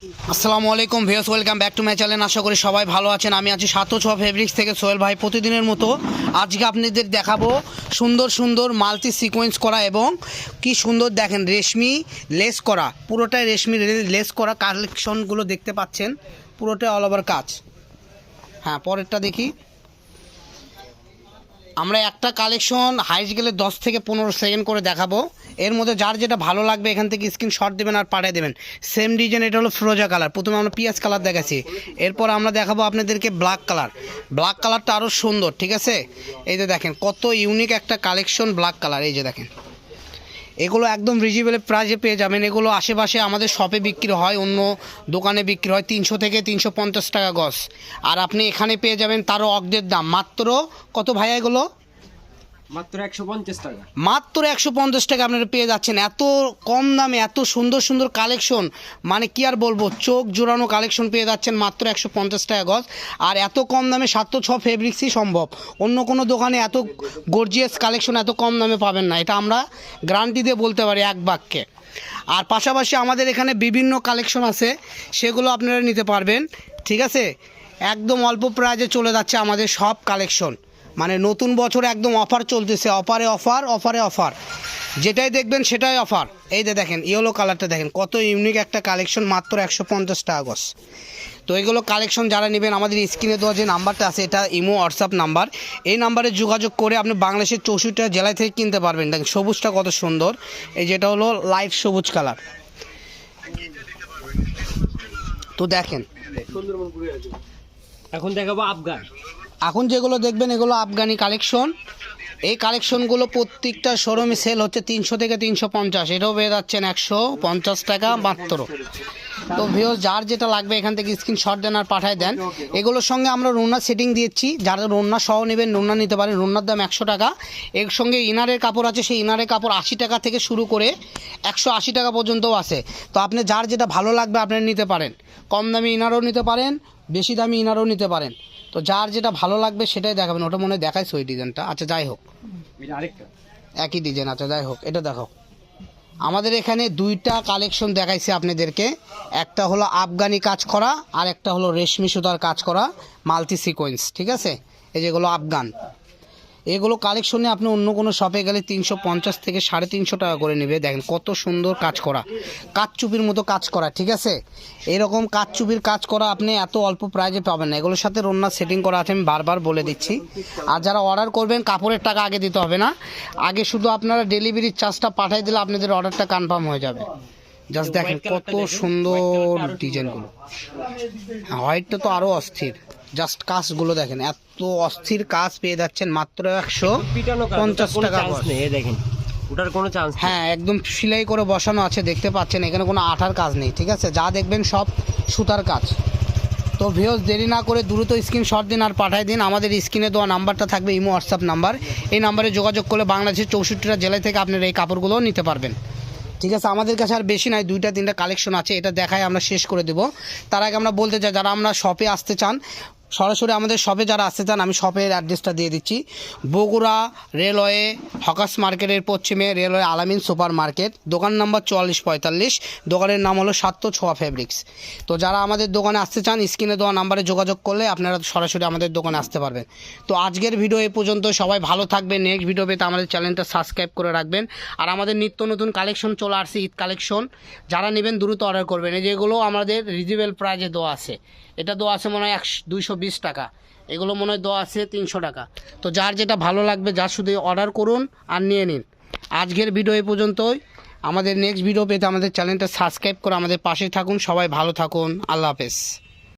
আসসালামু আলাইকুম ভিওস welcome back to my channel. আশা করি সবাই ভালো আছেন। আমি আছি সাতো ছ ফেব্রিক্স থেকে সোহেল ভাই। প্রতিদিনের মতো আজকে আপনাদের দেখাবো সুন্দর সুন্দর মাল্টি সিকোয়েন্স করা এবং কি সুন্দর দেখেন, রেশমি লেস করা। পুরোটাই রেশমি লেস করা কালেকশনগুলো দেখতে পাচ্ছেন। পুরোটাই অল ওভার কাজ। হ্যাঁ পরেরটা দেখি। আমরা একটা কালেকশন হাইস গেলে দশ থেকে পনেরো সেকেন্ড করে দেখাবো। এর মধ্যে যার যেটা ভালো লাগবে, এখান থেকে স্ক্রিন শট দেবেন আর পাঠিয়ে দেবেন। সেম ডিজাইন এটা হলো ফ্রোজা কালার প্রথমে আমরা পিঁয়াজ কালার দেখাচ্ছি। এরপর আমরা দেখাবো আপনাদেরকে ব্ল্যাক কালার ব্ল্যাক কালারটা আরও সুন্দর, ঠিক আছে? এই যে দেখেন, কত ইউনিক একটা কালেকশন ব্ল্যাক কালার এই যে দেখেন। এগুলো একদম রিজনেবল প্রাইসে পেয়ে যাবেন। এগুলো আশেপাশে আমাদের শপে বিক্রি হয়, অন্য দোকানে বিক্রি হয়, তিনশো থেকে তিনশো পঞ্চাশ টাকা গজ। আর আপনি এখানে পেয়ে যাবেন তারও অগ্দের দাম। মাত্র কত ভাইয়া এগুলো? মাত্র একশো পঞ্চাশ টাকা। আপনারা পেয়ে যাচ্ছেন। এত কম দামে, এত সুন্দর সুন্দর কালেকশন মানে কি আর বলব, চোখ জোড়ানো কালেকশন পেয়ে যাচ্ছেন মাত্র একশো পঞ্চাশ টাকা গজ। আর এত কম দামে সাত ছ ফেব্রিক্সই সম্ভব। অন্য কোনো দোকানে এত গর্জিয়াস কালেকশন এত কম দামে পাবেন না। এটা আমরা গ্যারান্টি দিয়ে বলতে পারি এক বাক্যে। আর পাশাপাশি আমাদের এখানে বিভিন্ন কালেকশন আছে, সেগুলো আপনারা নিতে পারবেন। ঠিক আছে? একদম অল্প প্রাইজে চলে যাচ্ছে আমাদের সব কালেকশন। মানে নতুন বছরে একদম অফার চলতেছে। অফারে অফার অফারে অফার যেটাই দেখবেন সেটাই অফার এই যে দেখেন ইয়েলো কালারটা দেখেন, কত ইউনিক একটা কালেকশন মাত্র একশো পঞ্চাশ টাকা গজ তো এগুলো কালেকশন যারা নেবেন, আমাদের স্ক্রিনে দেওয়া যে নাম্বারটা আছে, এটা ইমো হোয়াটসঅ্যাপ নাম্বার। এই নাম্বারে যোগাযোগ করে আপনি বাংলাদেশের চৌষট্টিটা জেলায় থেকে কিনতে পারবেন। দেখেন, সবুজটা কত সুন্দর। এই যেটা হলো লাইট সবুজ কালার তো দেখেন। এখন দেখাবো আফগান। এখন যেগুলো দেখবেন, এগুলো আফগানি কালেকশন এই কালেকশনগুলো প্রত্যেকটা শোরুমে সেল হচ্ছে তিনশো থেকে তিনশো পঞ্চাশ। এটাও পেয়ে যাচ্ছেন একশো পঞ্চাশ টাকা মাত্র। তো ভিও যার যেটা লাগবে এখান থেকে স্ক্রিনশট দেন আর পাঠায় দেন। এগুলোর সঙ্গে আমরা রুনা সেটিং দিয়েছি। যারা রুনা সহ নেবেন, রুনা নিতে পারেন, রুনার দাম একশো টাকা। এর সঙ্গে ইনারের কাপড় আছে, সেই ইনারের কাপড় আশি টাকা থেকে শুরু করে একশো আশি টাকা পর্যন্তও আছে। তো আপনি যার যেটা ভালো লাগবে, আপনি নিতে পারেন। কম দামি ইনারও নিতে পারেন, বেশি দামি ইনারও নিতে পারেন। তো যার যেটা ভালো লাগবে সেটাই দেখাবেন। ওটা মনে হয় দেখাইছো ওই ডিজাইনটা। আচ্ছা যাই হোক। আরেকটা। একই ডিজাইন আচ্ছা যাই হোক এটা দেখো আমাদের এখানে দুইটা কালেকশন দেখাইছে আপনাদেরকে। একটা হলো আফগানি কাজ করা আর একটা হলো রেশমি সুতার কাজ করা মাল্টি সিকোয়েন্স ঠিক আছে? এই যেগুলো আফগান। এগুলো কালেকশনে আপনি অন্য কোনো শপে গেলে তিনশো পঞ্চাশ থেকে সাড়ে তিনশো টাকা করে নেবে। দেখেন কত সুন্দর কাজ করা। কাঠচুপির মতো কাজ করা, ঠিক আছে? এরকম কাঠচুপির কাজ করা আপনি এত অল্প প্রাইজে পাবেন না। এগুলোর সাথে রন্না সেটিং করা আছে, আমি বারবার বলে দিচ্ছি। আর যারা অর্ডার করবেন, কাপড়ের টাকা আগে দিতে হবে না। আগে শুধু আপনারা ডেলিভারির চার্জটা পাঠিয়ে দিলে আপনাদের অর্ডারটা কনফার্ম হয়ে যাবে। জাস্ট দেখেন কত সুন্দর ডিজাইনগুলো হোয়াইটটা তো আরও অস্থির। জাস্ট কাজগুলো দেখেন এত অস্থির কাজ পেয়ে যাচ্ছেন মাত্র একশো পঞ্চাশ টাকা দেখেন। ওটার কোনো চান্স হ্যাঁ একদম সেলাই করে বসানো আছে দেখতে পাচ্ছেন এখানে কোনো আঠার কাজ নেই ঠিক আছে? যা দেখবেন সব সুতার কাজ। তো ভিউজ দেরি না করে দ্রুত স্ক্রিনশট দিন আর পাঠাই দিন। আমাদের স্ক্রিনে দেওয়া নাম্বারটা থাকবে ইমো হোয়াটসঅ্যাপ নাম্বার। এই নাম্বারে যোগাযোগ করলে বাংলাদেশের চৌষট্টিটা জেলায় থেকে আপনারা এই কাপড়গুলোও নিতে পারবেন। ঠিক আছে, আমাদের কাছে আর বেশি নাই, দুইটা, তিনটা কালেকশন আছে, এটা দেখায় আমরা শেষ করে দেব। তার আগে আমরা বলতে চাই, যারা আমরা শপে আসতে চান সরাসরি আমাদের শপে যারা আসতে চান, আমি শপের অ্যাড্রেসটা দিয়ে দিচ্ছি। বগুড়া রেলওয়ে হকাস মার্কেটের পশ্চিমে রেলওয়ে আলামিন সুপার মার্কেট, দোকান নাম্বার চুয়াল্লিশ পঁয়তাল্লিশ, দোকানের নাম হলো সাত্য ছোয়া ফেব্রিক্স তো যারা আমাদের দোকানে আসতে চান, স্ক্রিনে দেওয়া নাম্বারে যোগাযোগ করলে আপনারা সরাসরি আমাদের দোকানে আসতে পারবেন। তো আজকের ভিডিও এ পর্যন্ত সবাই ভালো থাকবেন। নেক্সট ভিডিও পেতে আমাদের চ্যানেলটা সাবস্ক্রাইব করে রাখবেন। আর আমাদের নিত্য নতুন কালেকশন চলে আসছে, ঈদ কালেকশন যারা নেবেন, দ্রুত অর্ডার করবেন। এই যেগুলো আমাদের রিজনেবল প্রাইজে দেওয়া আছে। এটা দেওয়া আছে মনে হয় একশো দুইশো বিশ টাকা। এগুলো মনে হয় দেওয়া আছে তিনশো টাকা। তো যার যেটা ভালো লাগবে, যার শুধু অর্ডার করুন আর নিয়ে নিন। আজকের ভিডিও এ পর্যন্তই। আমাদের নেক্সট ভিডিও পেতে আমাদের চ্যানেলটা সাবস্ক্রাইব করে আমাদের পাশে থাকুন। সবাই ভালো থাকুন। আল্লাহ হাফেজ।